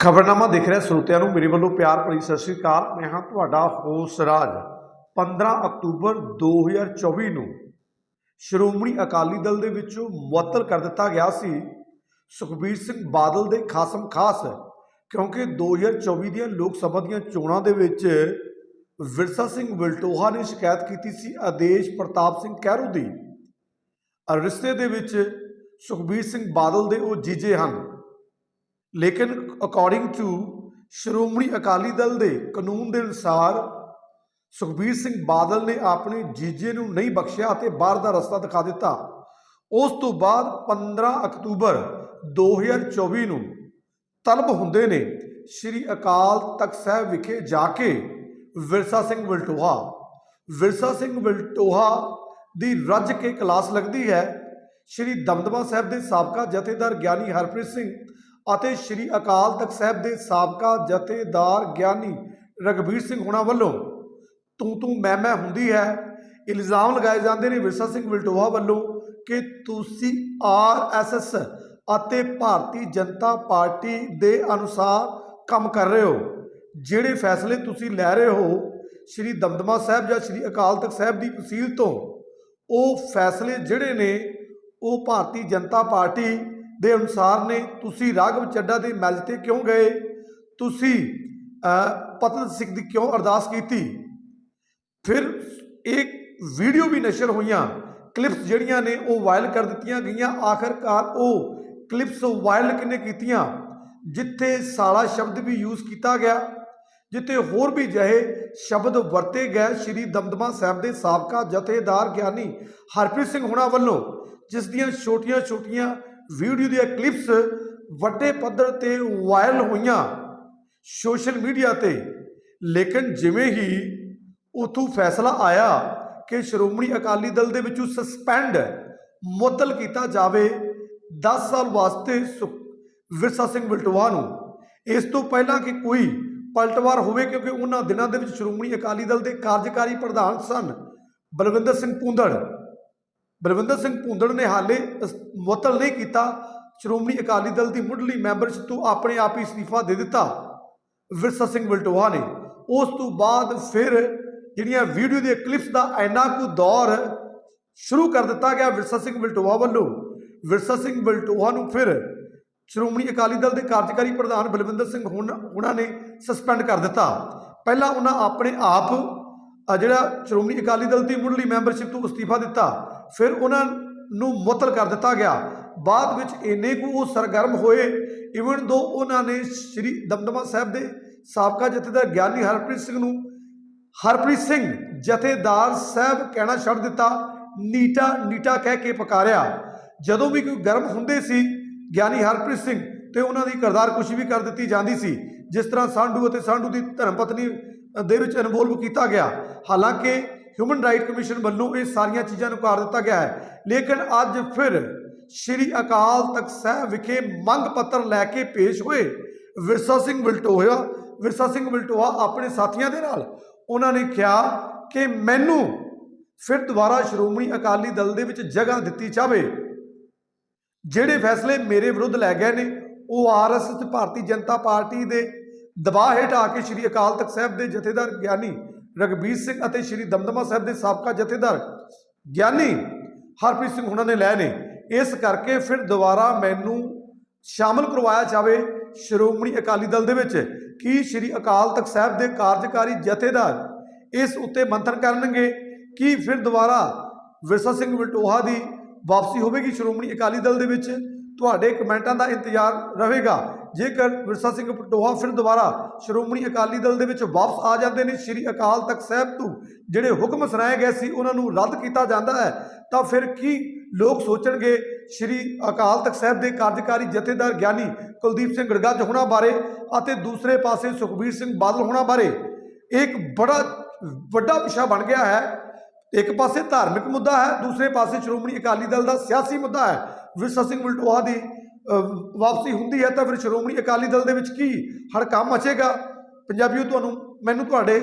ਖਬਰਨਾਮਾ ਦੇਖ ਰਿਹਾ ਸਰੋਤਿਆਂ ਨੂੰ। ਮੇਰੇ ਵੱਲੋਂ ਪਿਆਰ ਭਰੀ ਸਤਿ ਸ੍ਰੀ ਅਕਾਲ। ਮੈਂ ਹਾਂ ਤੁਹਾਡਾ ਹੋਸ ਰਾਜ। 15 ਅਕਤੂਬਰ 2024 ਨੂੰ ਸ਼੍ਰੋਮਣੀ ਅਕਾਲੀ ਦਲ ਦੇ ਵਿੱਚੋਂ ਮੁਅੱਤਲ ਕਰ ਦਿੱਤਾ ਗਿਆ ਸੀ ਸੁਖਬੀਰ ਸਿੰਘ ਬਾਦਲ ਦੇ ਖਾਸਮ ਖਾਸ, ਕਿਉਂਕਿ 2024 ਦੀਆਂ ਲੋਕ ਸਭਾ ਦੀਆਂ ਚੋਣਾਂ ਦੇ ਵਿੱਚ ਵਿਰਸਾ ਸਿੰਘ ਵਿਲਟੋਹਾ ਨੇ ਸ਼ਿਕਾਇਤ ਕੀਤੀ ਸੀ ਆਦੇਸ਼ ਪ੍ਰਤਾਪ ਸਿੰਘ ਕਹਿਰੂ ਦੀ। ਰਿਸ਼ਤੇ ਦੇ ਵਿੱਚ ਸੁਖਬੀਰ ਸਿੰਘ ਬਾਦਲ ਦੇ ਉਹ ਜੀਜੇ ਹਨ। ਲੇਕਿਨ ਅਕੋਰਡਿੰਗ ਟੂ ਸ਼੍ਰੋਮਣੀ ਅਕਾਲੀ ਦਲ ਦੇ ਕਾਨੂੰਨ ਦੇ ਅਨੁਸਾਰ ਸੁਖਬੀਰ ਸਿੰਘ ਬਾਦਲ ਨੇ ਆਪਣੇ ਜੀਜੇ ਨੂੰ ਨਹੀਂ ਬਖਸ਼ਿਆ ਅਤੇ ਬਾਹਰ ਦਾ ਰਸਤਾ ਦਿਖਾ ਦਿੱਤਾ। ਉਸ ਤੋਂ ਬਾਅਦ 15 ਅਕਤੂਬਰ 2024 ਨੂੰ ਤਲਬ ਹੁੰਦੇ ਨੇ ਸ੍ਰੀ ਅਕਾਲ ਤਖਤ ਸਾਹਿਬ ਵਿਖੇ ਜਾ ਕੇ ਵਿਰਸਾ ਸਿੰਘ ਵਲਟੋਹਾ। ਵਿਰਸਾ ਸਿੰਘ ਵਲਟੋਹਾ ਦੀ ਰੱਜ ਕੇ ਕਲਾਸ ਲੱਗਦੀ ਹੈ। ਸ੍ਰੀ ਦਮਦਮਾ ਸਾਹਿਬ ਦੇ ਸਾਬਕਾ ਜਥੇਦਾਰ ਗਿਆਨੀ ਹਰਪ੍ਰੀਤ ਸਿੰਘ ਅਤੇ ਸ੍ਰੀ ਅਕਾਲ ਤਖਤ ਸਾਹਿਬ ਦੇ ਸਾਬਕਾ ਜਥੇਦਾਰ ਗਿਆਨੀ ਰਗਵੀਰ ਸਿੰਘ ਹੁਣਾਂ ਵੱਲੋਂ ਤੂੰ ਤੂੰ ਮੈਂ ਮੈਂ ਹੁੰਦੀ ਹੈ, ਇਲਜ਼ਾਮ ਲਗਾਏ ਜਾਂਦੇ ਨੇ ਵਿਰਸਾ ਸਿੰਘ ਵਿਲਟੋਹਾ ਵੱਲੋਂ ਕਿ ਤੁਸੀਂ ਆਰਐਸਐਸ ਅਤੇ ਭਾਰਤੀ ਜਨਤਾ ਪਾਰਟੀ ਦੇ ਅਨੁਸਾਰ ਕੰਮ ਕਰ ਰਹੇ ਹੋ। ਜਿਹੜੇ ਫੈਸਲੇ ਤੁਸੀਂ ਲੈ ਰਹੇ ਹੋ, ਸ੍ਰੀ ਦਮਦਮਾ ਸਾਹਿਬ ਜਾਂ ਸ੍ਰੀ ਅਕਾਲ ਤਖਤ ਸਾਹਿਬ ਦੀ ਵਸੀਲ ਤੋਂ, ਉਹ ਫੈਸਲੇ ਜਿਹੜੇ ਨੇ, ਉਹ ਭਾਰਤੀ ਜਨਤਾ ਪਾਰਟੀ ਦੇ ਅਨੁਸਾਰ ਨੇ ਤੁਸੀਂ ਰਾਘਵ ਚੱਡਾ ਦੇ ਮੈਲ ਤੇ ਕਿਉਂ ਗਏ? ਤੁਸੀਂ ਪਤਨ ਸਿੰਘ ਦੀ ਕਿਉਂ ਅਰਦਾਸ ਕੀਤੀ? ਫਿਰ ਇੱਕ ਵੀਡੀਓ ਵੀ ਨਸ਼ਰ ਹੋਈਆਂ। ਕਲਿੱਪਸ ਜਿਹੜੀਆਂ ਨੇ ਉਹ ਵਾਇਰਲ ਕਰ ਦਿੱਤੀਆਂ ਗਈਆਂ। ਆਖਰਕਾਰ ਉਹ ਕਲਿੱਪਸ ਵਾਇਰਲ ਕਿਨੇ ਕੀਤੀਆਂ? ਜਿੱਥੇ ਸਾਲਾ ਸ਼ਬਦ ਵੀ ਯੂਜ਼ ਕੀਤਾ ਗਿਆ, ਜਿੱਥੇ ਹੋਰ ਵੀ ਜਹੇ ਸ਼ਬਦ ਵਰਤੇ ਗਏ ਸ਼੍ਰੀ ਦਮਦਮਾ ਸਾਹਿਬ ਦੇ ਸਾਬਕਾ ਜਥੇਦਾਰ ਗਿਆਨੀ ਹਰਪ੍ਰੀਤ ਸਿੰਘ ਹੁਣਾਂ ਵੱਲੋਂ, ਜਿਸ ਦੀਆਂ ਛੋਟੀਆਂ-ਛੋਟੀਆਂ ਵੀਡੀਓ ਦੀਆਂ ਕਲਿੱਪਸ ਵੱਡੇ ਪੱਧਰ ਤੇ ਵਾਇਰਲ ਹੋਈਆਂ ਸੋਸ਼ਲ ਮੀਡੀਆ ਤੇ। ਲੇਕਿਨ ਜਿਵੇਂ ਹੀ ਉਥੋਂ ਫੈਸਲਾ ਆਇਆ ਕਿ ਸ਼੍ਰੋਮਣੀ ਅਕਾਲੀ ਦਲ ਦੇ ਵਿੱਚੋਂ ਸਸਪੈਂਡ ਮੁਅੱਤਲ ਕੀਤਾ ਜਾਵੇ 10 ਸਾਲ ਵਾਸਤੇ ਸੁ- ਵਿਰਸਾ ਸਿੰਘ ਵਲਟੋਆ ਨੂੰ। ਇਸ ਤੋਂ ਪਹਿਲਾਂ ਕਿ ਕੋਈ ਪਲਟਵਾਰ ਹੋਵੇ ਕਿਉਂਕਿ ਉਹਨਾਂ ਦਿਨਾਂ ਦੇ ਵਿੱਚ ਸ਼੍ਰੋਮਣੀ ਅਕਾਲੀ ਦਲ ਦੇ ਕਾਰਜਕਾਰੀ ਪ੍ਰਧਾਨ ਸਨ ਬਲਵਿੰਦਰ ਸਿੰਘ ਭੁੰਦੜ ਬਲਵਿੰਦਰ ਸਿੰਘ ਭੁੰਦੜ ਨੇ ਹਾਲੇ ਇਸ- ਮੁਅੱਤਲ ਨਹੀਂ ਕੀਤਾ। ਸ਼੍ਰੋਮਣੀ ਅਕਾਲੀ ਦਲ ਦੀ ਮੁੱਢਲੀ ਮੈਂਬਰਸ਼ਿਪ ਤੋਂ ਆਪਣੇ ਆਪ ਹੀ ਅਸਤੀਫਾ ਦੇ ਦਿੱਤਾ, ਵਿਰਸਾ ਸਿੰਘ ਵਲਟੋਹਾ ਨੇ। ਉਸ ਤੋਂ ਬਾਅਦ ਫਿਰ ਜਿਹੜੀਆਂ ਵੀਡੀਓ ਦੇ ਕਲਿੱਪਸ ਦਾ ਇੰਨਾ ਕੁ ਦੌਰ ਸ਼ੁਰੂ ਕਰ ਦਿੱਤਾ ਗਿਆ ਵਿਰਸਾ ਸਿੰਘ ਵਲਟੋਹਾ ਵੱਲੋਂ। ਵਿਰਸਾ ਸਿੰਘ ਵਲਟੋਹਾ ਨੂੰ ਫਿਰ ਸ਼੍ਰੋਮਣੀ ਅਕਾਲੀ ਦਲ ਦੇ ਕਾਰਜਕਾਰੀ ਪ੍ਰਧਾਨ ਬਲਵਿੰਦਰ ਸਿੰਘ ਹੁਣ- ਉਹਨਾਂ ਨੇ ਸਸਪੈਂਡ ਕਰ ਦਿੱਤਾ। ਪਹਿਲਾਂ ਉਹਨਾਂ ਆਪਣੇ ਆਪ ਆ ਜਿਹੜਾ ਸ਼੍ਰੋਮਣੀ ਅਕਾਲੀ ਦਲ ਦੀ ਮੁੱਢਲੀ ਮੈਂਬਰਸ਼ਿਪ ਤੋਂ ਅਸਤੀਫਾ ਦਿੱਤਾ, ਫਿਰ ਉਹਨਾਂ ਨੂੰ ਮੁਅੱਤਲ ਕਰ ਦਿੱਤਾ ਗਿਆ। ਬਾਅਦ ਵਿੱਚ ਇੰਨੇ ਕੁ ਉਹ ਸਰਗਰਮ ਹੋਏ ਇਵਨ ਦੋ ਉਹਨਾਂ ਨੇ ਸ੍ਰੀ ਦਮਦਮਾ ਸਾਹਿਬ ਦੇ ਸਾਬਕਾ ਜਥੇਦਾਰ ਗਿਆਨੀ ਹਰਪ੍ਰੀਤ ਸਿੰਘ ਨੂੰ ਹਰਪ੍ਰੀਤ ਸਿੰਘ ਜਥੇਦਾਰ ਸਾਹਿਬ ਕਹਿਣਾ ਛੱਡ ਦਿੱਤਾ, ਨੀਟਾ ਨੀਟਾ ਕਹਿ ਕੇ ਪੁਕਾਰਿਆ। ਜਦੋਂ ਵੀ ਕੋਈ ਗਰਮ ਹੁੰਦੇ ਸੀ ਗਿਆਨੀ ਹਰਪ੍ਰੀਤ ਸਿੰਘ ਤੇ ਉਹਨਾਂ ਦੀ ਕਰਦਾਰ ਕੁਸ਼ੀ ਵੀ ਕਰ ਦਿੱਤੀ ਜਾਂਦੀ ਸੀ, ਜਿਸ ਤਰ੍ਹਾਂ ਸਾਂਢੂ ਅਤੇ ਸਾਂਢੂ ਦੀ ਧਰਮ ਪਤਨੀ ਦੇ ਵਿੱਚ ਇਨਵੋਲਵ ਕੀਤਾ ਗਿਆ। ਹਾਲਾਂਕਿ ਹਿਊਮਨ ਰਾਈਟ ਕਮਿਸ਼ਨ ਵੱਲੋਂ ਇਹ ਸਾਰੀਆਂ ਚੀਜ਼ਾਂ ਨੂੰ ਕਰ ਦਿੱਤਾ ਗਿਆ ਹੈ। ਲੇਕਿਨ ਅੱਜ ਫਿਰ ਸ਼੍ਰੀ ਅਕਾਲ ਤਖਤ ਸਾਹਿਬ ਵਿਖੇ ਮੰਗ ਪੱਤਰ ਲੈ ਕੇ ਪੇਸ਼ ਹੋਏ। ਵਿਰਸਾ ਸਿੰਘ ਵਲਟੋਹਾ ਵਿਰਸਾ ਸਿੰਘ ਵਲਟੋਹਾ ਆਪਣੇ ਸਾਥੀਆਂ ਦੇ ਨਾਲ, ਉਹਨਾਂ ਨੇ ਕਿਹਾ ਕਿ ਮੈਨੂੰ ਫਿਰ ਦੁਬਾਰਾ ਸ਼੍ਰੋਮਣੀ ਅਕਾਲੀ ਦਲ ਦੇ ਵਿੱਚ ਜਗ੍ਹਾ ਦਿੱਤੀ ਜਾਵੇ। ਜਿਹੜੇ ਫੈਸਲੇ ਮੇਰੇ ਵਿਰੁੱਧ ਲੈ ਗਏ ਨੇ, ਉਹ ਆਰਐਸਐਸ ਤੇ ਭਾਰਤੀ ਜਨਤਾ ਪਾਰਟੀ ਦੇ ਦਬਾਅ ਹੇਠ ਆ ਕੇ ਸ੍ਰੀ ਅਕਾਲ ਤਖਤ ਸਾਹਿਬ ਦੇ ਜਥੇਦਾਰ ਗਿਆਨੀ ਰਗਬੀਰ ਸਿੰਘ ਅਤੇ ਸ੍ਰੀ ਦਮਦਮਾ ਸਾਹਿਬ ਦੇ ਸਾਬਕਾ ਜਥੇਦਾਰ ਗਿਆਨੀ ਹਰਪ੍ਰੀਤ ਸਿੰਘ ਹੁਣਾਂ ਨੇ ਲੈ ਨੇ। ਇਸ ਕਰਕੇ ਫਿਰ ਦੁਬਾਰਾ ਮੈਨੂੰ ਸ਼ਾਮਲ ਕਰਵਾਇਆ ਜਾਵੇ ਸ਼੍ਰੋਮਣੀ ਅਕਾਲੀ ਦਲ ਦੇ ਵਿੱਚ। ਕੀ ਸ੍ਰੀ ਅਕਾਲ ਤਖਤ ਸਾਹਿਬ ਦੇ ਕਾਰਜਕਾਰੀ ਜਥੇਦਾਰ ਇਸ ਉੱਤੇ ਮੰਥਨ ਕਰਨਗੇ? ਕੀ ਫਿਰ ਦੁਬਾਰਾ ਵਿਰਸਾ ਸਿੰਘ ਵਲਟੋਹਾ ਦੀ ਵਾਪਸੀ ਹੋਵੇਗੀ ਸ਼੍ਰੋਮਣੀ ਅਕਾਲੀ ਦਲ ਦੇ ਵਿੱਚ? ਤੁਹਾਡੇ ਕਮੈਂਟਾਂ ਦਾ ਇੰਤਜ਼ਾਰ ਰਹੇਗਾ। ਜੇਕਰ ਵਿਰਸਾ ਸਿੰਘ ਵਲਟੋਹਾ ਫਿਰ ਦੁਬਾਰਾ ਸ਼੍ਰੋਮਣੀ ਅਕਾਲੀ ਦਲ ਦੇ ਵਿੱਚ ਵਾਪਸ ਆ ਜਾਂਦੇ ਨੇ, ਸ੍ਰੀ ਅਕਾਲ ਤਖਤ ਸਾਹਿਬ ਤੋਂ ਜਿਹੜੇ ਹੁਕਮ ਸੁਣਾਏ ਗਏ ਸੀ, ਉਹਨਾਂ ਨੂੰ ਰੱਦ ਕੀਤਾ ਜਾਂਦਾ ਹੈ, ਤਾਂ ਫਿਰ ਕੀ ਲੋਕ ਸੋਚਣਗੇ? ਸ੍ਰੀ ਅਕਾਲ ਤਖਤ ਸਾਹਿਬ ਦੇ ਕਾਰਜਕਾਰੀ ਜਥੇਦਾਰ ਗਿਆਨੀ ਕੁਲਦੀਪ ਸਿੰਘ ਗੜਗੱਜ ਹੋਣਾ ਬਾਰੇ ਅਤੇ ਦੂਸਰੇ ਪਾਸੇ ਸੁਖਬੀਰ ਸਿੰਘ ਬਾਦਲ ਹੋਣਾ ਬਾਰੇ ਇੱਕ ਬੜਾ ਵੱਡਾ ਵਿਸ਼ਾ ਬਣ ਗਿਆ ਹੈ। ਇੱਕ ਪਾਸੇ ਧਾਰਮਿਕ ਮੁੱਦਾ ਹੈ, ਦੂਸਰੇ ਪਾਸੇ ਸ਼੍ਰੋਮਣੀ ਅਕਾਲੀ ਦਲ ਦਾ ਸਿਆਸੀ ਮੁੱਦਾ ਹੈ। ਵਿਰਸਾ ਸਿੰਘ ਵਲਟੋਹਾ ਦੀ ਵਾਪਸੀ ਹੁੰਦੀ ਹੈ ਤਾਂ ਫਿਰ ਸ਼੍ਰੋਮਣੀ ਅਕਾਲੀ ਦਲ ਦੇ ਵਿੱਚ ਕੀ ਹਰ ਕੰਮ ਮਚੇਗਾ? ਪੰਜਾਬੀਓ, ਤੁਹਾਨੂੰ, ਮੈਨੂੰ ਤੁਹਾਡੇ